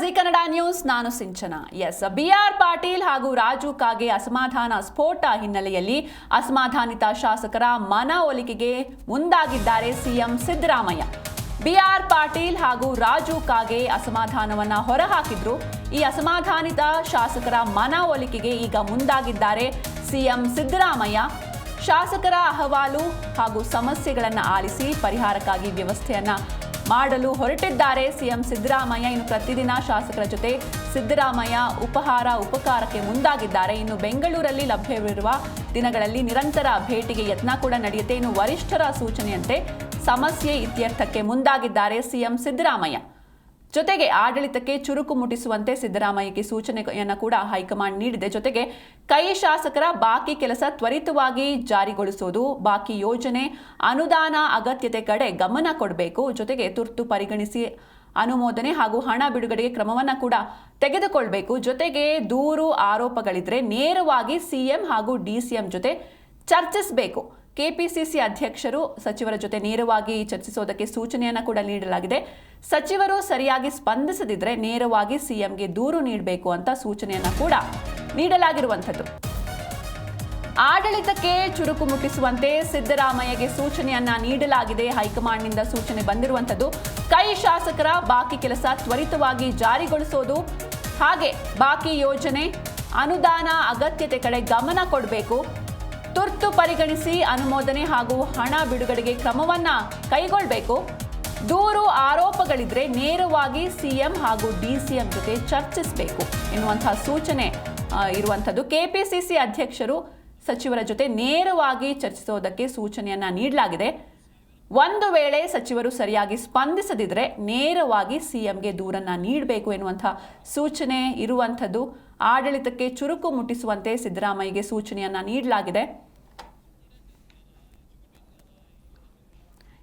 G Kannada news, ನಾನು Sinchana. S B R Patil ಹಾಗೂ ರಾಜು ಕಾಗೆ ಅಸಮಾಧಾನ ಸ್ಫೋಟ ಹಿನ್ನೆಲೆಯಲ್ಲಿ ಅಸಮಾಧಾನಿತ ಶಾಸಕರ ಮನವೊಲಿಕೆಗೆ ಮುಂದಾಗಿದ್ದಾರೆ ಸಿಎಂ ಸಿದ್ದರಾಮಯ್ಯ. ಬಿಆರ್ ಪಾಟೀಲ್ ಹಾಗೂ ರಾಜು ಕಾಗೆ ಅಸಮಾಧಾನವನ್ನ ಹೊರಹಾಕಿದ್ರು. ಈ ಅಸಮಾಧಾನಿತ ಶಾಸಕರ ಮನವೊಲಿಕೆಗೆ ಈಗ ಮುಂದಾಗಿದ್ದಾರೆ ಸಿಎಂ ಸಿದ್ದರಾಮಯ್ಯ. ಶಾಸಕರ ಅಹವಾಲು ಹಾಗೂ ಸಮಸ್ಯೆಗಳನ್ನು ಆಲಿಸಿ ಪರಿಹಾರಕ್ಕಾಗಿ ವ್ಯವಸ್ಥೆಯನ್ನ ಮಾಡಲು ಹೊರಟಿದ್ದಾರೆ ಸಿಎಂ ಸಿದ್ದರಾಮಯ್ಯ. ಇನ್ನು ಪ್ರತಿದಿನ ಶಾಸಕರ ಜೊತೆ ಸಿದ್ದರಾಮಯ್ಯ ಉಪಹಾರ, ಉಪಕಾರಕ್ಕೆ ಮುಂದಾಗಿದ್ದಾರೆ. ಇನ್ನು ಬೆಂಗಳೂರಲ್ಲಿ ಲಭ್ಯವಿರುವ ದಿನಗಳಲ್ಲಿ ನಿರಂತರ ಭೇಟಿಗೆ ಯತ್ನ ಕೂಡ ನಡೆಯುತ್ತೆ. ಇನ್ನು ವರಿಷ್ಠರ ಸೂಚನೆಯಂತೆ ಸಮಸ್ಯೆ ಇತ್ಯರ್ಥಕ್ಕೆ ಮುಂದಾಗಿದ್ದಾರೆ ಸಿಎಂ ಸಿದ್ದರಾಮಯ್ಯ. ಜೊತೆಗೆ ಆಡಳಿತಕ್ಕೆ ಚುರುಕು ಮುಟ್ಟಿಸುವಂತೆ ಸಿದ್ದರಾಮಯ್ಯಗೆ ಸೂಚನೆಯನ್ನು ಕೂಡ ಹೈಕಮಾಂಡ್ ನೀಡಿದೆ. ಜೊತೆಗೆ ಕೈ ಶಾಸಕರ ಬಾಕಿ ಕೆಲಸ ತ್ವರಿತವಾಗಿ ಜಾರಿಗೊಳಿಸೋದು, ಬಾಕಿ ಯೋಜನೆ, ಅನುದಾನ ಅಗತ್ಯತೆ ಕಡೆ ಗಮನ ಕೊಡಬೇಕು. ಜೊತೆಗೆ ತುರ್ತು ಪರಿಗಣಿಸಿ ಅನುಮೋದನೆ ಹಾಗೂ ಹಣ ಬಿಡುಗಡೆಗೆ ಕ್ರಮವನ್ನು ಕೂಡ ತೆಗೆದುಕೊಳ್ಬೇಕು. ಜೊತೆಗೆ ದೂರು ಆರೋಪಗಳಿದ್ರೆ ನೇರವಾಗಿ ಸಿಎಂ ಹಾಗೂ ಡಿಸಿಎಂ ಜೊತೆ ಚರ್ಚಿಸಬೇಕು. ಕೆಪಿಸಿಸಿ ಅಧ್ಯಕ್ಷರು ಸಚಿವರ ಜೊತೆ ನೇರವಾಗಿ ಚರ್ಚಿಸೋದಕ್ಕೆ ಸೂಚನೆಯನ್ನು ಕೂಡ ನೀಡಲಾಗಿದೆ. ಸಚಿವರು ಸರಿಯಾಗಿ ಸ್ಪಂದಿಸದಿದ್ರೆ ನೇರವಾಗಿ ಸಿಎಂಗೆ ದೂರು ನೀಡಬೇಕು ಅಂತ ಸೂಚನೆಯನ್ನು ಕೂಡ ನೀಡಲಾಗಿರುವಂಥದ್ದು. ಆಡಳಿತಕ್ಕೆ ಚುರುಕು ಮುಟ್ಟಿಸುವಂತೆ ಸಿದ್ದರಾಮಯ್ಯಗೆ ಸೂಚನೆಯನ್ನ ನೀಡಲಾಗಿದೆ. ಹೈಕಮಾಂಡ್ನಿಂದ ಸೂಚನೆ ಬಂದಿರುವಂಥದ್ದು, ಕೈ ಶಾಸಕರ ಬಾಕಿ ಕೆಲಸ ತ್ವರಿತವಾಗಿ ಜಾರಿಗೊಳಿಸೋದು. ಹಾಗೆ ಬಾಕಿ ಯೋಜನೆ, ಅನುದಾನ, ಅಗತ್ಯತೆ ಕಡೆ ಗಮನ ಕೊಡಬೇಕು. ತುರ್ತು ಪರಿಗಣಿಸಿ ಅನುಮೋದನೆ ಹಾಗೂ ಹಣ ಬಿಡುಗಡೆಗೆ ಕ್ರಮವನ್ನ ಕೈಗೊಳ್ಳಬೇಕು ದೂರು ಆರೋಪಗಳಿದ್ರೆ ನೇರವಾಗಿ ಸಿಎಂ ಹಾಗೂ ಡಿಸಿಎಂ ಜೊತೆ ಚರ್ಚಿಸಬೇಕು ಎನ್ನುವಂತಹ ಸೂಚನೆ ಇರುವಂಥದ್ದು. ಕೆಪಿಸಿಸಿ ಅಧ್ಯಕ್ಷರು ಸಚಿವರ ಜೊತೆ ನೇರವಾಗಿ ಚರ್ಚಿಸೋದಕ್ಕೆ ಸೂಚನೆಯನ್ನ ನೀಡಲಾಗಿದೆ. ಒಂದು ವೇಳೆ ಸಚಿವರು ಸರಿಯಾಗಿ ಸ್ಪಂದಿಸದಿದ್ದರೆ ನೇರವಾಗಿ ಸಿಎಂಗೆ ದೂರನ್ನ ನೀಡಬೇಕು ಎನ್ನುವಂಥ ಸೂಚನೆ ಇರುವಂಥದ್ದು. ಆಡಳಿತಕ್ಕೆ ಚುರುಕು ಮುಟ್ಟಿಸುವಂತೆ ಸಿದ್ದರಾಮಯ್ಯಗೆ ಸೂಚನೆಯನ್ನ ನೀಡಲಾಗಿದೆ.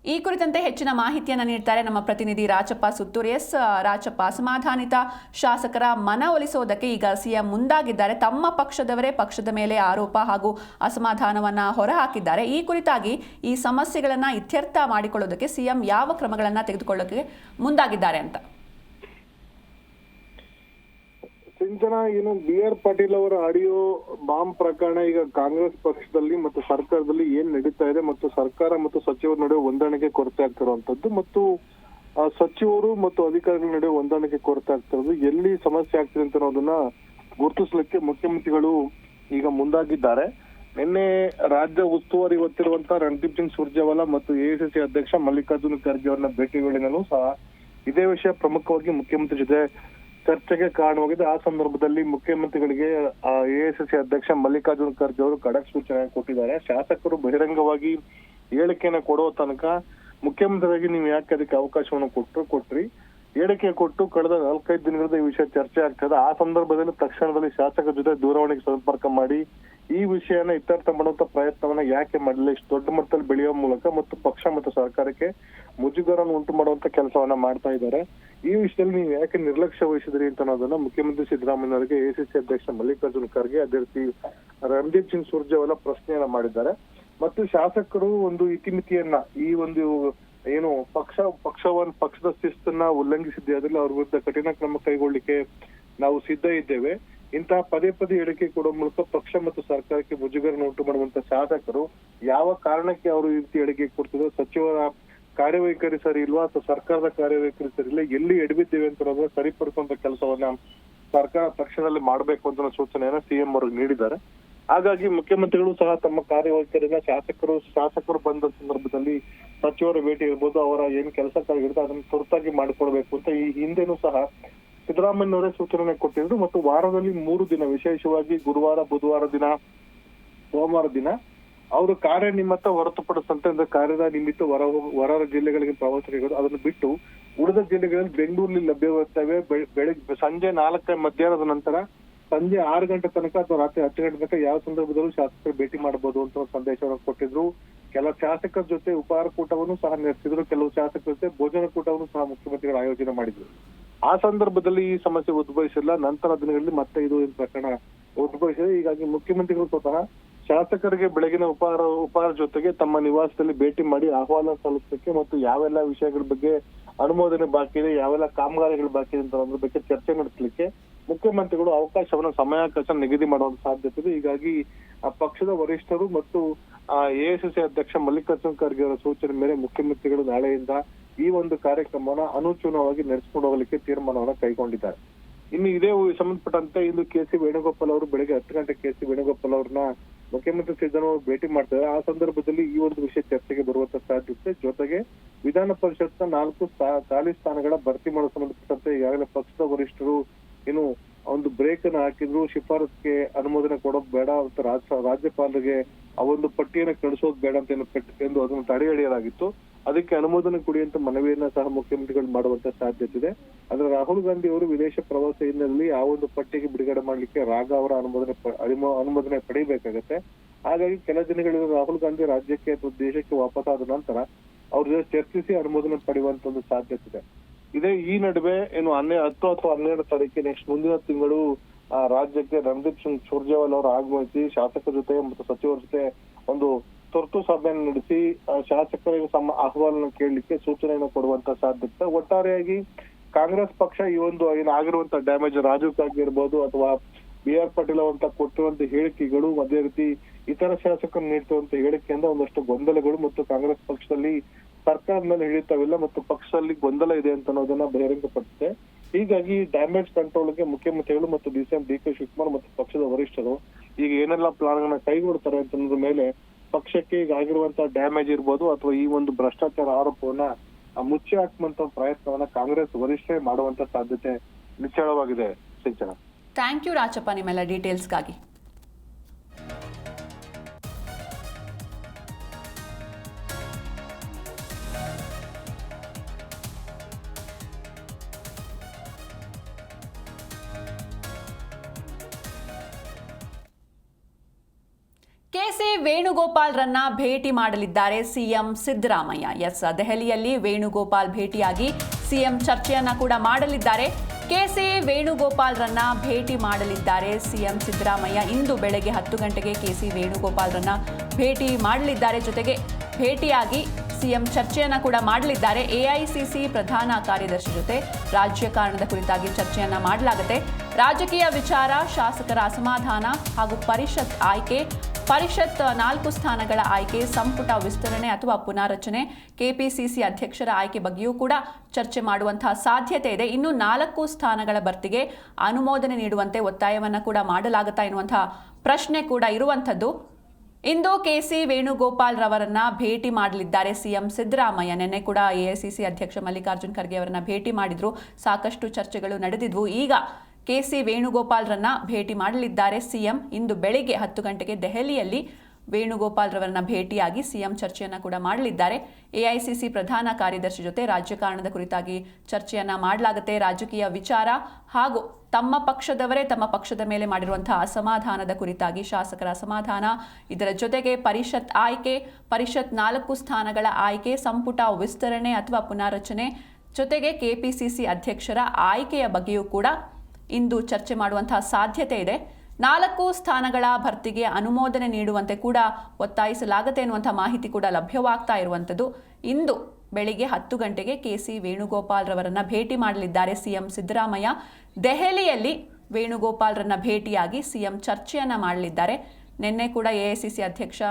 ಈ ಕುರಿತಂತೆ ಹೆಚ್ಚಿನ ಮಾಹಿತಿಯನ್ನು ನೀಡ್ತಾರೆ ನಮ್ಮ ಪ್ರತಿನಿಧಿ ರಾಜಪ್ಪ ಸುತ್ತೂರು ಎಸ್ ರಾಚಪ್ಪ ಅಸಮಾಧಾನಿತ ಶಾಸಕರ ಮನವೊಲಿಸೋದಕ್ಕೆ ಈಗ ಸಿಎಂ ಮುಂದಾಗಿದ್ದಾರೆ. ತಮ್ಮ ಪಕ್ಷದವರೇ ಪಕ್ಷದ ಮೇಲೆ ಆರೋಪ ಹಾಗೂ ಅಸಮಾಧಾನವನ್ನ ಹೊರಹಾಕಿದ್ದಾರೆ. ಈ ಕುರಿತಾಗಿ ಈ ಸಮಸ್ಯೆಗಳನ್ನ ಇತ್ಯರ್ಥ ಮಾಡಿಕೊಳ್ಳೋದಕ್ಕೆ ಸಿಎಂ ಯಾವ ಕ್ರಮಗಳನ್ನ ತೆಗೆದುಕೊಳ್ಳೋಕೆ ಮುಂದಾಗಿದ್ದಾರೆ ಅಂತ. ಸಿಂಚನ, ಏನು, ಬಿ ಆರ್ ಪಾಟೀಲ್ ಅವರ ಆಡಿಯೋ ಬಾಂಬ್ ಪ್ರಕರಣ ಈಗ ಕಾಂಗ್ರೆಸ್ ಪಕ್ಷದಲ್ಲಿ ಮತ್ತು ಸರ್ಕಾರದಲ್ಲಿ ಏನ್ ನಡೀತಾ ಇದೆ ಮತ್ತು ಸರ್ಕಾರ ಮತ್ತು ಸಚಿವರ ನಡುವೆ ಹೊಂದಾಣಿಕೆ ಕೊರತೆ ಆಗ್ತಿರುವಂತದ್ದು ಮತ್ತು ಸಚಿವರು ಮತ್ತು ಅಧಿಕಾರಿಗಳ ನಡುವೆ ಹೊಂದಾಣಿಕೆ ಕೊರತೆ ಆಗ್ತಿರೋದು ಎಲ್ಲಿ ಸಮಸ್ಯೆ ಆಗ್ತಿದೆ ಅಂತ ಅನ್ನೋದನ್ನ ಗುರುತಿಸ್ಲಿಕ್ಕೆ ಮುಖ್ಯಮಂತ್ರಿಗಳು ಈಗ ಮುಂದಾಗಿದ್ದಾರೆ. ನಿನ್ನೆ ರಾಜ್ಯ ಉಸ್ತುವಾರಿ ಹೊತ್ತಿರುವಂತಹ ರಣದೀಪ್ ಸಿಂಗ್ ಸುರ್ಜೇವಾಲಾ ಮತ್ತು ಎಐಸಿಸಿ ಅಧ್ಯಕ್ಷ ಮಲ್ಲಿಕಾರ್ಜುನ ಖರ್ಗೆ ಅವರನ್ನ ಭೇಟಿ ವೇಳೆನಲ್ಲೂ ಸಹ ಇದೇ ವಿಷಯ ಪ್ರಮುಖವಾಗಿ ಮುಖ್ಯಮಂತ್ರಿ ಜೊತೆ ಚರ್ಚೆಗೆ ಕಾರಣವಾಗಿದೆ. ಆ ಸಂದರ್ಭದಲ್ಲಿ ಮುಖ್ಯಮಂತ್ರಿಗಳಿಗೆ ಎಐಸಿಸಿ ಅಧ್ಯಕ್ಷ ಮಲ್ಲಿಕಾರ್ಜುನ ಖರ್ಗೆ ಅವರು ಖಡಕ್ ಸೂಚನೆ ಕೊಟ್ಟಿದ್ದಾರೆ. ಶಾಸಕರು ಬಹಿರಂಗವಾಗಿ ಹೇಳಿಕೆಯನ್ನು ಕೊಡೋ ತನಕ ಮುಖ್ಯಮಂತ್ರಿಯಾಗಿ ನೀವು ಯಾಕೆ ಅದಕ್ಕೆ ಅವಕಾಶವನ್ನು ಕೊಟ್ಟರು ಕೊಟ್ರಿ? ಹೇಳಿಕೆ ಕೊಟ್ಟು ಕಳೆದ ನಾಲ್ಕೈದು ದಿನಗಳಿಂದ ಈ ವಿಷಯ ಚರ್ಚೆ ಆಗ್ತದೆ ಆ ಸಂದರ್ಭದಲ್ಲಿ ತಕ್ಷಣದಲ್ಲಿ ಶಾಸಕರ ಜೊತೆ ದೂರವಾಣಿಗೆ ಸಂಪರ್ಕ ಮಾಡಿ ಈ ವಿಷಯನ ಇತ್ಯರ್ಥ ಮಾಡುವಂತ ಪ್ರಯತ್ನವನ್ನ ಯಾಕೆ ಮಾಡಲಿಲ್ಲ? ಇಷ್ಟು ದೊಡ್ಡ ಮಟ್ಟದಲ್ಲಿ ಬೆಳೆಯುವ ಮೂಲಕ ಮತ್ತು ಪಕ್ಷ ಮತ್ತು ಸರ್ಕಾರಕ್ಕೆ ಮುಜುಗರನ್ನು ಉಂಟು ಮಾಡುವಂತ ಕೆಲಸವನ್ನ ಮಾಡ್ತಾ ಇದ್ದಾರೆ. ಈ ವಿಷಯದಲ್ಲಿ ನೀವು ಯಾಕೆ ನಿರ್ಲಕ್ಷ್ಯ ವಹಿಸಿದ್ರಿ ಅಂತ ಅನ್ನೋದನ್ನ ಮುಖ್ಯಮಂತ್ರಿ ಸಿದ್ದರಾಮಯ್ಯ ಅವರಿಗೆ ಎಸಿಸಿ ಅಧ್ಯಕ್ಷ ಮಲ್ಲಿಕಾರ್ಜುನ ಖರ್ಗೆ, ಅಭ್ಯರ್ಥಿ ರಣದೀಪ್ ಸಿಂಗ್ ಸುರ್ಜೇವಾಲಾ ಪ್ರಶ್ನೆಯನ್ನ ಮಾಡಿದ್ದಾರೆ. ಮತ್ತು ಶಾಸಕರು ಒಂದು ಇತಿಮಿತಿಯನ್ನ ಈ ಒಂದು ಏನು ಪಕ್ಷ ಪಕ್ಷವನ್ನು ಪಕ್ಷದ ಶಿಸ್ತನ್ನ ಉಲ್ಲಂಘಿಸಿದ್ದೆ ಅದ್ರಲ್ಲಿ ಅವ್ರ ವಿರುದ್ಧ ಕಠಿಣ ಕ್ರಮ ಕೈಗೊಳ್ಳಿಕ್ಕೆ ನಾವು ಸಿದ್ಧ ಇದ್ದೇವೆ. ಇಂತಹ ಪದೇ ಪದೇ ಹೇಳಿಕೆ ಕೊಡುವ ಮೂಲಕ ಪಕ್ಷ ಮತ್ತು ಸರ್ಕಾರಕ್ಕೆ ಮುಜುಗರನ್ನು ಉಂಟು ಮಾಡುವಂತ ಶಾಸಕರು ಯಾವ ಕಾರಣಕ್ಕೆ ಅವರು ಈ ರೀತಿ ಹೇಳಿಕೆ ಕೊಡ್ತಿದ್ರು, ಸಚಿವರ ಕಾರ್ಯವೈಖರಿ ಸರಿ ಇಲ್ವಾ ಅಥವಾ ಸರ್ಕಾರದ ಕಾರ್ಯವೈಖರಿ ಸರಿ ಇಲ್ಲ, ಎಲ್ಲಿ ಎಡಬಿದ್ದೇವೆ ಅಂತ ಸರಿಪಡಿಸುವಂತ ಕೆಲಸವನ್ನ ಸರ್ಕಾರ ತಕ್ಷಣದಲ್ಲಿ ಮಾಡಬೇಕು ಅಂತ ಸೂಚನೆಯನ್ನ ಸಿಎಂ ಅವರು ನೀಡಿದ್ದಾರೆ. ಹಾಗಾಗಿ ಮುಖ್ಯಮಂತ್ರಿಗಳು ಸಹ ತಮ್ಮ ಕಾರ್ಯವೈಖರಿನ ಶಾಸಕರು ಶಾಸಕರು ಬಂದ ಸಂದರ್ಭದಲ್ಲಿ ಸಚಿವರ ಭೇಟಿ ಇರ್ಬೋದು, ಅವರ ಏನ್ ಕೆಲಸ ಇರುತ್ತೆ ಅದನ್ನ ತುರ್ತಾಗಿ ಮಾಡಿಕೊಡ್ಬೇಕು ಅಂತ ಈ ಹಿಂದೆನೂ ಸಹ ಸಿದ್ದರಾಮಯ್ಯನವರೇ ಸೂಚನೆ ಕೊಟ್ಟಿದ್ರು ಮತ್ತು ವಾರದಲ್ಲಿ ಮೂರು ದಿನ, ವಿಶೇಷವಾಗಿ ಗುರುವಾರ, ಬುಧವಾರ ದಿನ, ಸೋಮವಾರ ದಿನ, ಅವರು ಕಾರ್ಯ ನಿಮಿತ್ತ ಹೊರತುಪಡಿಸಂತೆ ಕಾರ್ಯದ ನಿಮಿತ್ತ ಹೊರ ಹೊರ ಜಿಲ್ಲೆಗಳಿಗೆ ಪ್ರವಾಸ ಕೈಗೊಂಡು ಅದನ್ನು ಬಿಟ್ಟು ಉಳಿದ ಜಿಲ್ಲೆಗಳಲ್ಲಿ ಬೆಂಗಳೂರಲ್ಲಿ ಲಭ್ಯವಿರ್ತವೆ ಬೆಳಿಗ್ಗೆ ಸಂಜೆ ನಾಲ್ಕ ಮಧ್ಯಾಹ್ನದ ನಂತರ ಸಂಜೆ ಆರು ಗಂಟೆ ತನಕ ಅಥವಾ ರಾತ್ರಿ ಹತ್ತು ಗಂಟೆ ತನಕ ಯಾವ ಸಂದರ್ಭದಲ್ಲೂ ಶಾಸಕರು ಭೇಟಿ ಮಾಡಬಹುದು ಅಂತ ಸಂದೇಶವನ್ನು ಕೊಟ್ಟಿದ್ರು. ಕೆಲ ಶಾಸಕರ ಜೊತೆ ಉಪಹಾರ ಕೂಟವನ್ನು ಸಹ ನಡೆಸಿದ್ರು. ಕೆಲವು ಶಾಸಕರ ಜೊತೆ ಭೋಜನ ಕೂಟವನ್ನು ಸಹ ಮುಖ್ಯಮಂತ್ರಿಗಳು ಆಯೋಜನೆ ಮಾಡಿದ್ರು. ಆ ಸಂದರ್ಭದಲ್ಲಿ ಈ ಸಮಸ್ಯೆ ಉದ್ಭವಿಸಿಲ್ಲ, ನಂತರ ದಿನಗಳಲ್ಲಿ ಮತ್ತೆ ಇದು ಪ್ರಕರಣ ಉದ್ಭವಿಸಿದೆ. ಹೀಗಾಗಿ ಮುಖ್ಯಮಂತ್ರಿಗಳು ಸ್ವತಃ ಶಾಸಕರಿಗೆ ಬೆಳಗಿನ ಉಪಹಾರ ಉಪಹಾರ ಜೊತೆಗೆ ತಮ್ಮ ನಿವಾಸದಲ್ಲಿ ಭೇಟಿ ಮಾಡಿ ಆಹ್ವಾನ ಸಲ್ಲಿಸಕ್ಕೆ ಮತ್ತು ಯಾವೆಲ್ಲ ವಿಷಯಗಳ ಬಗ್ಗೆ ಅನುಮೋದನೆ ಬಾಕಿ ಇದೆ, ಯಾವೆಲ್ಲ ಕಾಮಗಾರಿಗಳು ಬಾಕಿ ಇದೆ ಅಂತ ಬಗ್ಗೆ ಚರ್ಚೆ ನಡೆಸಲಿಕ್ಕೆ ಮುಖ್ಯಮಂತ್ರಿಗಳು ಅವಕಾಶವನ್ನು ಸಮಯಾವಕಾಶ ನಿಗದಿ ಮಾಡುವ ಸಾಧ್ಯತೆ ಇದೆ. ಹೀಗಾಗಿ ಆ ಪಕ್ಷದ ವರಿಷ್ಠರು ಮತ್ತು ಎಐಸಿಸಿ ಅಧ್ಯಕ್ಷ ಮಲ್ಲಿಕಾರ್ಜುನ್ ಖರ್ಗೆ ಅವರ ಸೂಚನೆ ಮೇಲೆ ಮುಖ್ಯಮಂತ್ರಿಗಳು ನಾಳೆಯಿಂದ ಈ ಒಂದು ಕಾರ್ಯಕ್ರಮವನ್ನ ಅನುಚೂನವಾಗಿ ನಡೆಸಿಕೊಂಡು ಹೋಗಲಿಕ್ಕೆ ತೀರ್ಮಾನವನ್ನು ಕೈಗೊಂಡಿದ್ದಾರೆ. ಇನ್ನು ಇದೇ ಸಂಬಂಧಪಟ್ಟಂತೆ ಇಂದು ಕೆ ಸಿ ವೇಣುಗೋಪಾಲ್ ಅವರು ಬೆಳಗ್ಗೆ ಹತ್ತು ಗಂಟೆ ಕೆ ಸಿ ವೇಣುಗೋಪಾಲ್ ಅವ್ರನ್ನ ಮುಖ್ಯಮಂತ್ರಿ ಸಿದ್ದರಾಮಯ್ಯ ಭೇಟಿ ಮಾಡ್ತಾರೆ ಆ ಸಂದರ್ಭದಲ್ಲಿ ಈ ಒಂದು ವಿಷಯ ಚರ್ಚೆಗೆ ಬರುವಂತ ಸಾಧ್ಯತೆ. ಜೊತೆಗೆ ವಿಧಾನ ಪರಿಷತ್ನ ನಾಲ್ಕು ಖಾಲಿ ಸ್ಥಾನಗಳ ಭರ್ತಿ ಮಾಡೋ ಸಂಬಂಧಪಟ್ಟಂತೆ ಈಗಾಗಲೇ ಪಕ್ಷದ ವರಿಷ್ಠರು ಏನು ಒಂದು ಬ್ರೇಕ್ ಅನ್ನು ಹಾಕಿದ್ರು. ಶಿಫಾರಸ್ಗೆ ಅನುಮೋದನೆ ಕೊಡೋದು ಬೇಡ ಅಂತ ರಾಜ್ಯ ರಾಜ್ಯಪಾಲರಿಗೆ ಆ ಒಂದು ಪಟ್ಟಿಯನ್ನು ಕಳಿಸೋದು ಬೇಡ ಅಂತ ಏನು ಎಂದು ಅದನ್ನು ತಡೆ ಹಿಡಿಯಲಾಗಿತ್ತು ಅದಕ್ಕೆ ಅನುಮೋದನೆ ಕೊಡಿ ಅಂತ ಮನವಿಯನ್ನ ಸಹ ಮುಖ್ಯಮಂತ್ರಿಗಳು ಮಾಡುವಂತ ಸಾಧ್ಯತೆ ಇದೆ. ಆದ್ರೆ ರಾಹುಲ್ ಗಾಂಧಿ ಅವರು ವಿದೇಶ ಪ್ರವಾಸ ಹಿನ್ನೆಲೆಯಲ್ಲಿ ಆ ಒಂದು ಪಟ್ಟಿಗೆ ಬಿಡುಗಡೆ ಮಾಡ್ಲಿಕ್ಕೆ ರಾಗ ಅವರ ಅನುಮೋದನೆ ಅನುಮೋದನೆ ಪಡೆಯಬೇಕಾಗತ್ತೆ. ಹಾಗಾಗಿ ಕೆಲ ದಿನಗಳಿಂದ ರಾಹುಲ್ ಗಾಂಧಿ ರಾಜ್ಯಕ್ಕೆ ಅಥವಾ ದೇಶಕ್ಕೆ ವಾಪಸ್ಸಾದ ನಂತರ ಅವ್ರ ಜೊತೆ ಚರ್ಚಿಸಿ ಅನುಮೋದನೆ ಪಡೆಯುವಂತ ಒಂದು ಸಾಧ್ಯತೆ ಇದೆ. ಇದೇ ಈ ನಡುವೆ ಏನು ಹನ್ನೆ ಹತ್ತು ಅಥವಾ ಹನ್ನೆರಡು ತಾರೀಕು ನೆಕ್ಸ್ಟ್ ಮುಂದಿನ ತಿಂಗಳು, ಆ, ರಾಜ್ಯಕ್ಕೆ ರಣದೀಪ್ ಸಿಂಗ್ ಸುರ್ಜೇವಾಲ್ ಅವರು ಆಗಮಿಸಿ ಶಾಸಕರ ಜೊತೆ ಮತ್ತು ಸಚಿವರ ಜೊತೆ ಒಂದು ತುರ್ತು ಸಭೆಯನ್ನು ನಡೆಸಿ ಶಾಸಕರಿಗೆ ತಮ್ಮ ಅಹವಾಲನ್ನು ಕೇಳಲಿಕ್ಕೆ ಸೂಚನೆಯನ್ನು ಕೊಡುವಂತ ಸಾಧ್ಯತೆ. ಒಟ್ಟಾರೆಯಾಗಿ ಕಾಂಗ್ರೆಸ್ ಪಕ್ಷ ಈ ಒಂದು ಏನು ಆಗಿರುವಂತ ಡ್ಯಾಮೇಜ್ ರಾಜೀವ್ ಆಗಿರ್ಬೋದು ಅಥವಾ ಬಿ ಆರ್ ಪಾಟೀಲ್ ಅವಂತ ಕೊಟ್ಟಿರುವಂತ ಹೇಳಿಕೆಗಳು, ಅದೇ ರೀತಿ ಇತರ ಶಾಸಕರು ನೀಡ್ತಿರುವಂತ ಹೇಳಿಕೆಯಿಂದ ಒಂದಷ್ಟು ಗೊಂದಲಗಳು ಮತ್ತು ಕಾಂಗ್ರೆಸ್ ಪಕ್ಷದಲ್ಲಿ ಸರ್ಕಾರದ ಮೇಲೆ ಹಿಡಿತಾವಿಲ್ಲ ಮತ್ತು ಪಕ್ಷದಲ್ಲಿ ಗೊಂದಲ ಇದೆ ಅಂತ ಅನ್ನೋದನ್ನ ಬಹಿರಂಗಪಡಿಸಿದೆ ಹೀಗಾಗಿ ಡ್ಯಾಮೇಜ್ ಕಂಟ್ರೋಲ್ಗೆ ಮುಖ್ಯಮಂತ್ರಿಗಳು ಮತ್ತು D C M, D K Shivakumar ಮತ್ತು ಪಕ್ಷದ ವರಿಷ್ಠರು ಈಗ ಏನೆಲ್ಲ ಪ್ಲಾನ್ ಕೈಗೊಡ್ತಾರೆ ಅಂತ ಮೇಲೆ ಪಕ್ಷಕ್ಕೆ ಈಗ ಆಗಿರುವಂತಹ ಡ್ಯಾಮೇಜ್ ಇರ್ಬೋದು ಅಥವಾ ಈ ಒಂದು ಭ್ರಷ್ಟಾಚಾರ ಆರೋಪವನ್ನ ಮುಚ್ಚಿ ಹಾಕುವಂತ ಪ್ರಯತ್ನವನ್ನ ಕಾಂಗ್ರೆಸ್ ವರಿಷ್ಠೆ ಮಾಡುವಂತ ಸಾಧ್ಯತೆ ನಿಚ್ಚಳವಾಗಿದೆ, ಸಿಂಚನ. ಥ್ಯಾಂಕ್ ಯು ರಾಜಪ್ಪ, ನಿಮ್ಮೆಲ್ಲ ಡೀಟೇಲ್ಸ್ಗಾಗಿ ಕೆಸಿ ವೇಣುಗೋಪಾಲ್ರನ್ನ ಭೇಟಿ ಮಾಡಲಿದ್ದಾರೆ ಸಿಎಂ ಸಿದ್ದರಾಮಯ್ಯ. ಎಸ್, ದೆಹಲಿಯಲ್ಲಿ ವೇಣುಗೋಪಾಲ್ ಭೇಟಿಯಾಗಿ ಸಿಎಂ ಚರ್ಚೆಯನ್ನ ಕೂಡ ಮಾಡಲಿದ್ದಾರೆ. ಕೆಸಿ ವೇಣುಗೋಪಾಲ್ರನ್ನ ಭೇಟಿ ಮಾಡಲಿದ್ದಾರೆ ಸಿಎಂ ಸಿದ್ದರಾಮಯ್ಯ. ಇಂದು ಬೆಳಗ್ಗೆ ಹತ್ತು ಗಂಟೆಗೆ ಕೆಸಿ ವೇಣುಗೋಪಾಲ್ರನ್ನ ಭೇಟಿ ಮಾಡಲಿದ್ದಾರೆ. ಜೊತೆಗೆ ಭೇಟಿಯಾಗಿ ಸಿಎಂ ಚರ್ಚೆಯನ್ನ ಕೂಡ ಮಾಡಲಿದ್ದಾರೆ. ಎಐಸಿಸಿ ಪ್ರಧಾನ ಕಾರ್ಯದರ್ಶಿ ಜೊತೆ ರಾಜಕಾರಣದ ಕುರಿತಾಗಿ ಚರ್ಚೆಯನ್ನ ಮಾಡಲಾಗುತ್ತೆ. ರಾಜಕೀಯ ವಿಚಾರ, ಶಾಸಕರ ಅಸಮಾಧಾನ ಹಾಗೂ ಪರಿಷತ್ ಆಯ್ಕೆ ಪರಿಷತ್ ನಾಲ್ಕು ಸ್ಥಾನಗಳ ಆಯ್ಕೆ, ಸಂಪುಟ ವಿಸ್ತರಣೆ ಅಥವಾ ಪುನಾರಚನೆ. ಕೆಪಿಸಿಸಿ ಅಧ್ಯಕ್ಷರ ಆಯ್ಕೆ ಬಗ್ಗೆಯೂ ಕೂಡ ಚರ್ಚೆ ಮಾಡುವಂತಹ ಸಾಧ್ಯತೆ ಇದೆ. ಇನ್ನು ನಾಲ್ಕು ಸ್ಥಾನಗಳ ಭರ್ತಿಗೆ ಅನುಮೋದನೆ ನೀಡುವಂತೆ ಒತ್ತಾಯವನ್ನು ಕೂಡ ಮಾಡಲಾಗುತ್ತಾ ಎನ್ನುವಂತಹ ಪ್ರಶ್ನೆ ಕೂಡ ಇರುವಂಥದ್ದು. ಇಂದು ಕೆ ಸಿ ವೇಣುಗೋಪಾಲ್ ರವರನ್ನ ಭೇಟಿ ಮಾಡಲಿದ್ದಾರೆ ಸಿಎಂ ಸಿದ್ದರಾಮಯ್ಯ. ನಿನ್ನೆ ಕೂಡ ಎಐಸಿಸಿ ಅಧ್ಯಕ್ಷ ಮಲ್ಲಿಕಾರ್ಜುನ್ ಖರ್ಗೆ ಅವರನ್ನ ಭೇಟಿ ಮಾಡಿದ್ರು. ಸಾಕಷ್ಟು ಚರ್ಚೆಗಳು ನಡೆದಿದ್ವು. ಈಗ ಕೆಸಿ ವೇಣುಗೋಪಾಲ್ರನ್ನ ಭೇಟಿ ಮಾಡಲಿದ್ದಾರೆ. ಸಿಎಂ ಇಂದು ಬೆಳಿಗ್ಗೆ ಹತ್ತು ಗಂಟೆಗೆ ದೆಹಲಿಯಲ್ಲಿ ವೇಣುಗೋಪಾಲ್ ರವರನ್ನ ಭೇಟಿಯಾಗಿ ಸಿಎಂ ಚರ್ಚೆಯನ್ನ ಕೂಡ ಮಾಡಲಿದ್ದಾರೆ. ಎಐಸಿಸಿ ಪ್ರಧಾನ ಕಾರ್ಯದರ್ಶಿ ಜೊತೆ ರಾಜಕಾರಣದ ಕುರಿತಾಗಿ ಚರ್ಚೆಯನ್ನ ಮಾಡಲಾಗುತ್ತೆ. ರಾಜಕೀಯ ವಿಚಾರ ಹಾಗೂ ತಮ್ಮ ಪಕ್ಷದವರೇ ತಮ್ಮ ಪಕ್ಷದ ಮೇಲೆ ಮಾಡಿರುವಂತಹ ಅಸಮಾಧಾನದ ಕುರಿತಾಗಿ ಶಾಸಕರ ಅಸಮಾಧಾನ, ಇದರ ಜೊತೆಗೆ ಪರಿಷತ್ ಆಯ್ಕೆ, ಪರಿಷತ್ ನಾಲ್ಕು ಸ್ಥಾನಗಳ ಆಯ್ಕೆ, ಸಂಪುಟ ವಿಸ್ತರಣೆ ಅಥವಾ ಪುನಾರಚನೆ ಜೊತೆಗೆ ಕೆಪಿಸಿಸಿ ಅಧ್ಯಕ್ಷರ ಆಯ್ಕೆಯ ಬಗ್ಗೆಯೂ ಕೂಡ ಇಂದು ಚರ್ಚೆ ಮಾಡುವಂತಹ ಸಾಧ್ಯತೆ ಇದೆ. ನಾಲ್ಕು ಸ್ಥಾನಗಳ ಭರ್ತಿಗೆ ಅನುಮೋದನೆ ನೀಡುವಂತೆ ಕೂಡ ಒತ್ತಾಯಿಸಲಾಗುತ್ತೆ ಎನ್ನುವಂಥ ಮಾಹಿತಿ ಕೂಡ ಲಭ್ಯವಾಗ್ತಾ ಇರುವಂಥದ್ದು. ಇಂದು ಬೆಳಿಗ್ಗೆ ಹತ್ತು ಗಂಟೆಗೆ ಕೆ ಸಿ ವೇಣುಗೋಪಾಲ್ ರವರನ್ನ ಭೇಟಿ ಮಾಡಲಿದ್ದಾರೆ ಸಿಎಂ ಸಿದ್ದರಾಮಯ್ಯ. ದೆಹಲಿಯಲ್ಲಿ ವೇಣುಗೋಪಾಲ್ರನ್ನ ಭೇಟಿಯಾಗಿ ಸಿಎಂ ಚರ್ಚೆಯನ್ನ ಮಾಡಲಿದ್ದಾರೆ. ನಿನ್ನೆ ಕೂಡ ಎಐಸಿಸಿ ಅಧ್ಯಕ್ಷ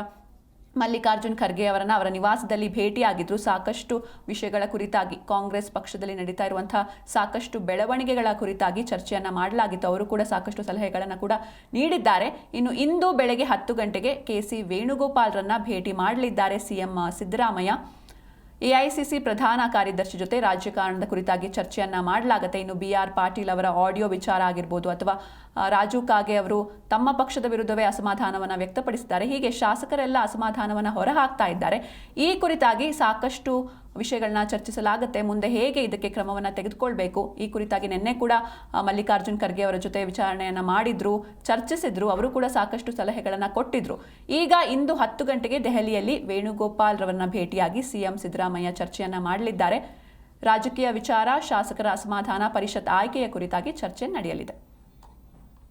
ಮಲ್ಲಿಕಾರ್ಜುನ್ ಖರ್ಗೆ ಅವರನ್ನು ಅವರ ನಿವಾಸದಲ್ಲಿ ಭೇಟಿಯಾಗಿದ್ದರು ಸಾಕಷ್ಟು ವಿಷಯಗಳ ಕುರಿತಾಗಿ ಕಾಂಗ್ರೆಸ್ ಪಕ್ಷದಲ್ಲಿ ನಡೀತಾ ಇರುವಂತಹ ಸಾಕಷ್ಟು ಬೆಳವಣಿಗೆಗಳ ಕುರಿತಾಗಿ ಚರ್ಚೆಯನ್ನು ಮಾಡಲಾಗಿತ್ತು. ಅವರು ಕೂಡ ಸಾಕಷ್ಟು ಸಲಹೆಗಳನ್ನು ಕೂಡ ನೀಡಿದ್ದಾರೆ. ಇನ್ನು ಇಂದು ಬೆಳಗ್ಗೆ ಹತ್ತು ಗಂಟೆಗೆ ಕೆ ಸಿ ವೇಣುಗೋಪಾಲ್ರನ್ನ ಭೇಟಿ ಮಾಡಲಿದ್ದಾರೆ ಸಿಎಂ ಸಿದ್ದರಾಮಯ್ಯ. ಎಐಸಿಸಿ ಪ್ರಧಾನ ಕಾರ್ಯದರ್ಶಿ ಜೊತೆ ರಾಜಕಾರಣದ ಕುರಿತಾಗಿ ಚರ್ಚೆಯನ್ನ ಮಾಡಲಾಗುತ್ತೆ. ಇನ್ನು ಬಿ ಆರ್ ಪಾಟೀಲ್ ಅವರ ಆಡಿಯೋ ವಿಚಾರ ಆಗಿರ್ಬೋದು ಅಥವಾ ರಾಜು ಕಾಗೆ ಅವರು ತಮ್ಮ ಪಕ್ಷದ ವಿರುದ್ಧವೇ ಅಸಮಾಧಾನವನ್ನು ವ್ಯಕ್ತಪಡಿಸಿದ್ದಾರೆ. ಹೀಗೆ ಶಾಸಕರೆಲ್ಲ ಅಸಮಾಧಾನವನ್ನು ಹೊರಹಾಕ್ತಾ ಇದ್ದಾರೆ. ಈ ಕುರಿತಾಗಿ ಸಾಕಷ್ಟು ವಿಷಯಗಳನ್ನ ಚರ್ಚಿಸಲಾಗುತ್ತೆ. ಮುಂದೆ ಹೇಗೆ ಇದಕ್ಕೆ ಕ್ರಮವನ್ನು ತೆಗೆದುಕೊಳ್ಬೇಕು? ಈ ಕುರಿತಾಗಿ ನಿನ್ನೆ ಕೂಡ ಮಲ್ಲಿಕಾರ್ಜುನ್ ಖರ್ಗೆ ಅವರ ಜೊತೆ ವಿಚಾರಣೆಯನ್ನು ಮಾಡಿದ್ರು, ಚರ್ಚಿಸಿದ್ರು. ಅವರು ಕೂಡ ಸಾಕಷ್ಟು ಸಲಹೆಗಳನ್ನು ಕೊಟ್ಟಿದ್ರು. ಈಗ ಇಂದು ಹತ್ತು ಗಂಟೆಗೆ ದೆಹಲಿಯಲ್ಲಿ ವೇಣುಗೋಪಾಲ್ ರವರನ್ನ ಭೇಟಿಯಾಗಿ ಸಿಎಂ ಸಿದ್ದರಾಮಯ್ಯ ಚರ್ಚೆಯನ್ನ ಮಾಡಲಿದ್ದಾರೆ. ರಾಜಕೀಯ ವಿಚಾರ, ಶಾಸಕರ ಅಸಮಾಧಾನ, ಪರಿಷತ್ ಆಯ್ಕೆಯ ಕುರಿತಾಗಿ ಚರ್ಚೆ ನಡೆಯಲಿದೆ.